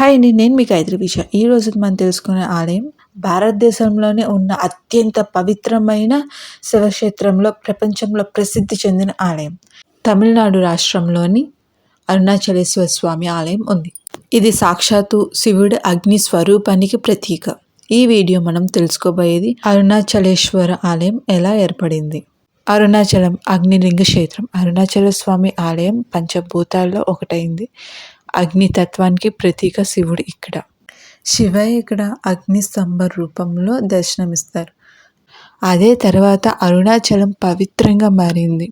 Hi అండి నేను మీకు ఐదు విషయం ఈ రోజు మనం తెలుసుకునే ఆలయం భారతదేశంలోనే ఉన్న అత్యంత పవిత్రమైన శివక్షేత్రంలో ప్రపంచంలో ప్రసిద్ధి చెందిన ఆలయం. తమిళనాడు రాష్ట్రంలోని అరుణాచలేశ్వర స్వామి ఆలయం ఉంది. ఇది సాక్షాత్తు శివుడి అగ్ని స్వరూపానికి ప్రతీక. ఈ వీడియో మనం తెలుసుకోబోయేది అరుణాచలేశ్వర ఆలయం ఎలా ఏర్పడింది? అరుణాచలం అగ్నిలింగ క్షేత్రం అరుణాచల స్వామి ఆలయం పంచభూతాల్లో ఒకటైంది. అగ్నితత్వానికి ప్రతీక శివుడు ఇక్కడ. శివ ఇక్కడ అగ్ని స్తంభ రూపంలో దర్శనమిస్తారు. అదే తర్వాత అరుణాచలం పవిత్రంగా మారింది.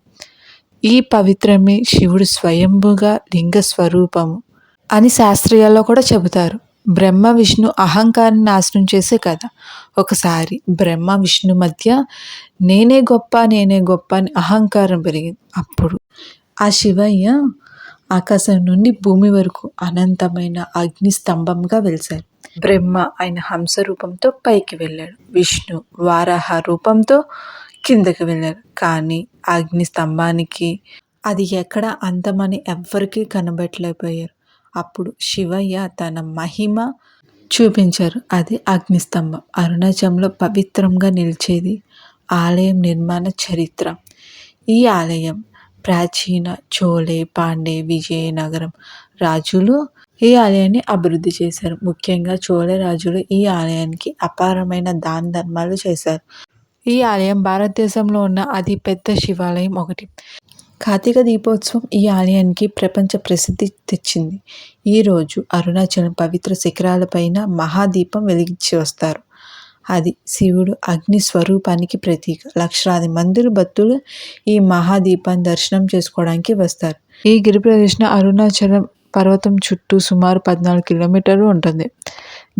ఈ పవిత్రమే శివుడు స్వయంభుగా లింగ స్వరూపము అని శాస్త్రీయాల్లో కూడా చెబుతారు. బ్రహ్మ విష్ణు అహంకారాన్ని నాశనం చేసే కథ. ఒకసారి బ్రహ్మ విష్ణు మధ్య నేనే గొప్ప నేనే గొప్ప అని అహంకారం పెరిగింది. అప్పుడు ఆ శివయ్య ఆకాశం నుండి భూమి వరకు అనంతమైన అగ్ని స్తంభంగా వెలిశారు. బ్రహ్మ ఆయన హంస రూపంతో పైకి వెళ్ళాడు. విష్ణు వారాహ రూపంతో కిందకి వెళ్ళారు. కానీ అగ్ని స్తంభానికి అది ఎక్కడ అంతమని ఎవ్వరికీ కనబట్టలేకపోయారు అప్పుడు శివయ్య తన మహిమ చూపించారు. అది అగ్నిస్తంభం అరుణాచలంలో పవిత్రంగా నిలిచేది ఆలయం నిర్మాణ చరిత్ర. ఈ ఆలయం ప్రాచీన చోళే పాండే విజయనగరం రాజులు ఈ ఆలయాన్ని అభివృద్ధి చేశారు. ముఖ్యంగా చోళ రాజులు ఈ ఆలయానికి అపారమైన దాన ధర్మాలు చేశారు. ఈ ఆలయం భారతదేశంలో ఉన్న అతిపెద్ద శివాలయం ఒకటి. కార్తీక దీపోత్సవం ఈ ఆలయానికి ప్రపంచ ప్రసిద్ధి తెచ్చింది. ఈరోజు అరుణాచలం పవిత్ర శిఖరాలపైన మహాదీపం వెలిగించి వస్తారు. అది శివుడు అగ్ని స్వరూపానికి ప్రతీక. లక్షలాది మందులు భక్తులు ఈ మహాదీపాన్ని దర్శనం చేసుకోవడానికి వస్తారు. ఈ గిరి ప్రదర్శన అరుణాచలం పర్వతం చుట్టూ సుమారు పద్నాలుగు కిలోమీటర్లు ఉంటుంది.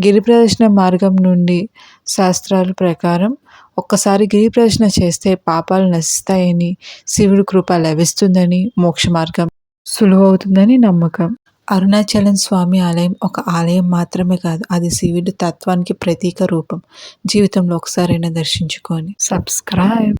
గిరి ప్రదర్శన మార్గం నుండి శాస్త్రాల ప్రకారం ఒక్కసారి గిరి ప్రదర్శన చేస్తే పాపాలు నశిస్తాయని శివుడు కృప లభిస్తుందని మోక్ష మార్గం సులువవుతుందని నమ్మకం. అరుణాచలం స్వామి ఆలయం ఒక ఆలయం మాత్రమే కాదు అది శివుడి తత్వానికి ప్రతీక రూపం. జీవితంలో ఒకసారైనా దర్శించుకొని సబ్స్క్రైబ్